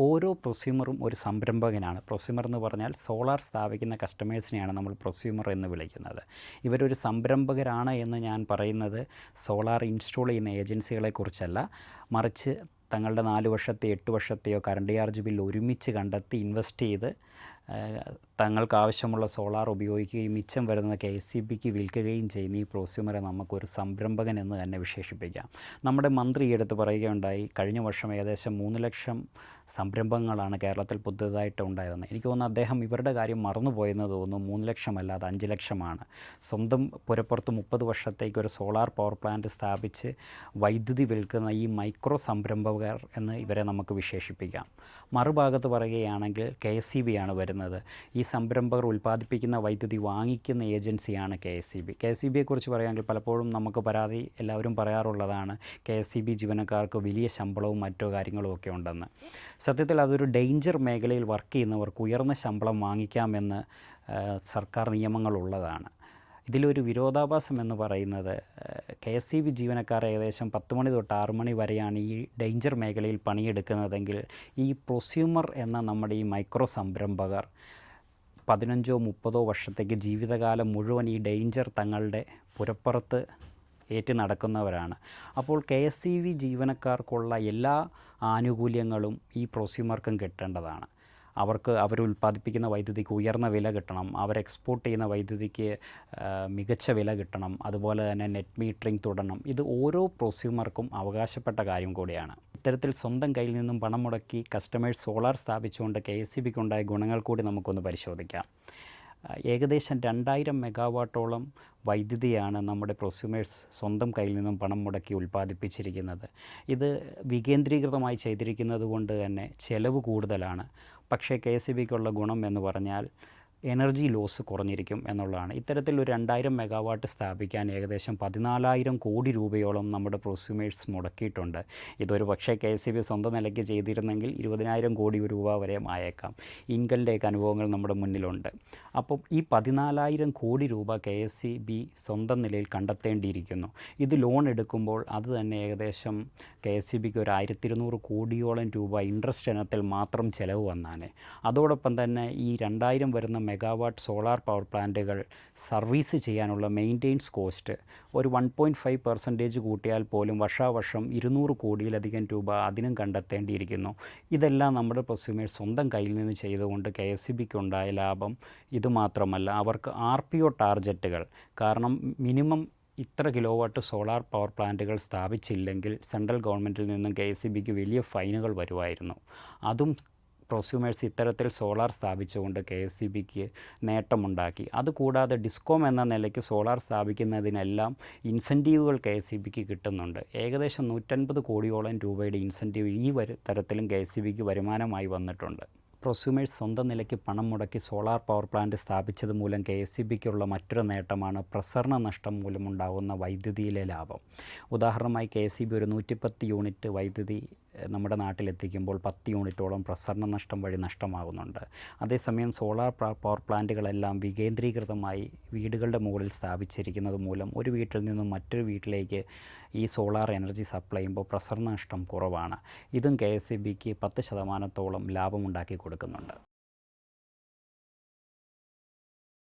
ഓരോ പ്രൊസ്യൂമറും ഒരു സംരംഭകനാണ്. പ്രൊസ്യൂമർ എന്ന് പറഞ്ഞാൽ സോളാർ സ്ഥാപിക്കുന്ന കസ്റ്റമേഴ്സിനെയാണ് നമ്മൾ പ്രൊസ്യൂമർ എന്ന് വിളിക്കുന്നത്. ഇവരൊരു സംരംഭകരാണ് എന്ന് ഞാൻ പറയുന്നത് സോളാർ ഇൻസ്റ്റാൾ ചെയ്യുന്ന ഏജൻസികളെക്കുറിച്ചല്ല മറിച്ച് തങ്ങളുടെ നാല് വർഷത്തെ എട്ട് വർഷത്തെയോ കറണ്ട് ചാർജ് ബില്ല് ഒരുമിച്ച് കണ്ടെത്തി ഇൻവെസ്റ്റ് ചെയ്ത് തങ്ങൾക്ക് ആവശ്യമുള്ള സോളാർ ഉപയോഗിക്കുകയും മിച്ചം വരുന്ന കെ എസ് സി ബിക്ക് വിൽക്കുകയും ചെയ്യുന്ന ഈ പ്രോസ്യൂമറെ നമുക്കൊരു സംരംഭകൻ എന്ന് തന്നെ വിശേഷിപ്പിക്കാം. നമ്മുടെ മന്ത്രി ഈ അടുത്ത് പറയുകയുണ്ടായി കഴിഞ്ഞ വർഷം ഏകദേശം മൂന്ന് ലക്ഷം സംരംഭങ്ങളാണ് കേരളത്തിൽ പുതുതായിട്ട് ഉണ്ടായിരുന്നത്. എനിക്ക് തോന്നുന്നു അദ്ദേഹം ഇവരുടെ കാര്യം മറന്നുപോയെന്ന് തോന്നുന്നു. മൂന്ന് ലക്ഷമല്ല അത് അഞ്ച് ലക്ഷമാണ്. സ്വന്തം പുരപ്പുറത്ത് മുപ്പത് വർഷത്തേക്ക് ഒരു സോളാർ പവർ പ്ലാന്റ് സ്ഥാപിച്ച് വൈദ്യുതി വിൽക്കുന്ന ഈ മൈക്രോ സംരംഭകർ എന്ന് ഇവരെ നമുക്ക് വിശേഷിപ്പിക്കാം. മറുഭാഗത്ത് പറയുകയാണെങ്കിൽ കെ എസ് സി ബി ആണ് വരുന്നത്. ഈ സംരംഭകർ ഉൽപ്പാദിപ്പിക്കുന്ന വൈദ്യുതി വാങ്ങിക്കുന്ന ഏജൻസിയാണ് K S E B. K S E ബിയെക്കുറിച്ച് പറയുകയാണെങ്കിൽ പലപ്പോഴും നമുക്ക് പരാതി എല്ലാവരും പറയാറുള്ളതാണ് കെ എസ് സി ബി ജീവനക്കാർക്ക് വലിയ ശമ്പളവും മറ്റു കാര്യങ്ങളും ഒക്കെ ഉണ്ടെന്ന്. സത്യത്തിൽ അതൊരു ഡേഞ്ചർ മേഖലയിൽ വർക്ക് ചെയ്യുന്നവർക്ക് ഉയർന്ന ശമ്പളം വാങ്ങിക്കാമെന്ന് സർക്കാർ നിയമങ്ങളുള്ളതാണ്. ഇതിലൊരു വിരോധാഭാസം എന്ന് പറയുന്നത് കെ എസ് സി ബി ജീവനക്കാർ ഏകദേശം പത്ത് മണി തൊട്ട് ആറ് മണി വരെയാണ് ഈ ഡേഞ്ചർ മേഖലയിൽ പണിയെടുക്കുന്നതെങ്കിൽ ഈ പ്രൊസ്യൂമർ എന്ന നമ്മുടെ ഈ മൈക്രോ സംരംഭകർ പതിനഞ്ചോ മുപ്പതോ വർഷത്തേക്ക് ജീവിതകാലം മുഴുവൻ ഈ ഡേഞ്ചർ തങ്ങളുടെ പുരപ്പുറത്ത് ഏറ്റ് നടക്കുന്നവരാണ് അപ്പോൾ കെ എസ് സി വി ജീവനക്കാർക്കുള്ള എല്ലാ ആനുകൂല്യങ്ങളും ഈ പ്രൊസ്യൂമർക്കും കിട്ടേണ്ടതാണ്. അവർക്ക് അവർ ഉൽപ്പാദിപ്പിക്കുന്ന വൈദ്യുതിക്ക് ഉയർന്ന വില കിട്ടണം അവർ എക്സ്പോർട്ട് ചെയ്യുന്ന വൈദ്യുതിക്ക് മികച്ച വില കിട്ടണം അതുപോലെ തന്നെ നെറ്റ് മീറ്ററിംഗ് തുടരണം. ഇത് ഓരോ പ്രൊസ്യൂമർക്കും അവകാശപ്പെട്ട കാര്യം കൂടിയാണ്. ഇത്തരത്തിൽ സ്വന്തം കയ്യിൽ നിന്നും പണം മുടക്കി കസ്റ്റമേഴ്സ് സോളാർ സ്ഥാപിച്ചുകൊണ്ട് കെ എസ് സി ബിക്ക് ഉണ്ടായ ഗുണങ്ങൾ കൂടി നമുക്കൊന്ന് പരിശോധിക്കാം. ഏകദേശം രണ്ടായിരം മെഗാവാട്ടോളം വൈദ്യുതിയാണ് നമ്മുടെ പ്രൊസ്യൂമേഴ്സ് സ്വന്തം കയ്യിൽ നിന്നും പണം മുടക്കി ഉൽപ്പാദിപ്പിച്ചിരിക്കുന്നത്. ഇത് വികേന്ദ്രീകൃതമായി ചെയ്തിരിക്കുന്നത് കൊണ്ട് തന്നെ ചെലവ് കൂടുതലാണ്. പക്ഷേ കെ എസ് ബിക്കുള്ള ഗുണം എന്ന് പറഞ്ഞാൽ എനർജി ലോസ് കുറഞ്ഞിരിക്കും എന്നുള്ളതാണ്. ഇത്തരത്തിൽ ഒരു രണ്ടായിരം മെഗാവാട്ട് സ്ഥാപിക്കാൻ ഏകദേശം പതിനാലായിരം കോടി രൂപയോളം നമ്മുടെ പ്രൊസ്യൂമേഴ്സ് മുടക്കിയിട്ടുണ്ട്. ഇതൊരു പക്ഷേ കെ എസ് ബി സ്വന്തം നിലയ്ക്ക് ചെയ്തിരുന്നെങ്കിൽ ഇരുപതിനായിരം കോടി രൂപ വരെ ആയേക്കാം ഇൻകലിന്റെയൊക്കെ അനുഭവങ്ങൾ നമ്മുടെ മുന്നിലുണ്ട്. അപ്പോൾ ഈ പതിനാലായിരം കോടി രൂപ കെ എസ് സി ബി സ്വന്തം നിലയിൽ കണ്ടെത്തേണ്ടിയിരിക്കുന്നു. ഇത് ലോൺ എടുക്കുമ്പോൾ അത് തന്നെ ഏകദേശം കെ എസ് സി ബിക്ക് ഒരു ആയിരത്തി ഇരുന്നൂറ് കോടിയോളം രൂപ ഇൻട്രസ്റ്റ് ഇനത്തിൽ മാത്രം ചിലവ് വന്നാണ്. അതോടൊപ്പം തന്നെ ഈ രണ്ടായിരം വരുന്ന മെഗാവാട്ട് സോളാർ പവർ പ്ലാന്റുകൾ സർവീസ് ചെയ്യാനുള്ള മെയിന്റെയിൻസ് കോസ്റ്റ് ഒരു വൺ പോയിന്റ് ഫൈവ് പെർസെന്റേജ് കൂട്ടിയാൽ പോലും വർഷാവർഷം ഇരുന്നൂറ് കോടിയിലധികം രൂപ അതിനും കണ്ടെത്തേണ്ടിയിരിക്കുന്നു. ഇതെല്ലാം നമ്മുടെ പ്രൊസ്യൂമേഴ്സ് സ്വന്തം കയ്യിൽ നിന്ന് ചെയ്തുകൊണ്ട് കെ എസ് സി ബിക്ക് ഉണ്ടായ ലാഭം ഇതുമാത്രമല്ല അവർക്ക് ആർ പി ഒ ടാർജറ്റുകൾ. കാരണം മിനിമം ഇത്ര കിലോ വാട്ട് സോളാർ പവർ പ്ലാന്റുകൾ സ്ഥാപിച്ചില്ലെങ്കിൽ സെൻട്രൽ ഗവൺമെന്റിൽ നിന്നും കെ എസ് സി ബിക്ക് വലിയ ഫൈനുകൾ വരുമായിരുന്നു. അതും പ്രൊസ്യൂമേഴ്സ് ഇത്തരത്തിൽ സോളാർ സ്ഥാപിച്ചുകൊണ്ട് കെ എസ് സി ബിക്ക് നേട്ടമുണ്ടാക്കി. അതുകൂടാതെ ഡിസ്കോം എന്ന നിലയ്ക്ക് സോളാർ സ്ഥാപിക്കുന്നതിനെല്ലാം ഇൻസെന്റീവുകൾ കെ എസ് സി ബിക്ക് കിട്ടുന്നുണ്ട്. ഏകദേശം നൂറ്റൻപത് കോടിയോളം രൂപയുടെ ഇൻസെന്റീവ് ഈ വരു തരത്തിലും കെ എസ് സി ബിക്ക് വരുമാനമായി വന്നിട്ടുണ്ട്. പ്രൊസ്യൂമേഴ്സ് സ്വന്തം നിലയ്ക്ക് പണം മുടക്കി സോളാർ പവർ പ്ലാന്റ് സ്ഥാപിച്ചത് മൂലം കെ എസ് സി ബിക്കുള്ള മറ്റൊരു നേട്ടമാണ് പ്രസരണ നഷ്ടം മൂലമുണ്ടാകുന്ന വൈദ്യുതിയിലെ ലാഭം. ഉദാഹരണമായി കെ എസ് സി ബി ഒരു നൂറ്റിപ്പത്ത് യൂണിറ്റ് വൈദ്യുതി നമ്മുടെ നാട്ടിലെത്തിക്കുമ്പോൾ പത്ത് യൂണിറ്റോളം പ്രസരണ നഷ്ടം വഴി നഷ്ടമാകുന്നുണ്ട്. അതേസമയം സോളാർ പവർ പ്ലാന്റുകളെല്ലാം വികേന്ദ്രീകൃതമായി വീടുകളുടെ മുകളിൽ സ്ഥാപിച്ചിരിക്കുന്നത് മൂലം ഒരു വീട്ടിൽ നിന്നും മറ്റൊരു വീട്ടിലേക്ക് ഈ സോളാർ എനർജി സപ്ലൈ ചെയ്യുമ്പോൾ പ്രസരണ നഷ്ടം കുറവാണ്. ഇതും കെ എസ് ഇ ബിക്ക് പത്ത് ശതമാനത്തോളം ലാഭമുണ്ടാക്കി കൊടുക്കുന്നുണ്ട്.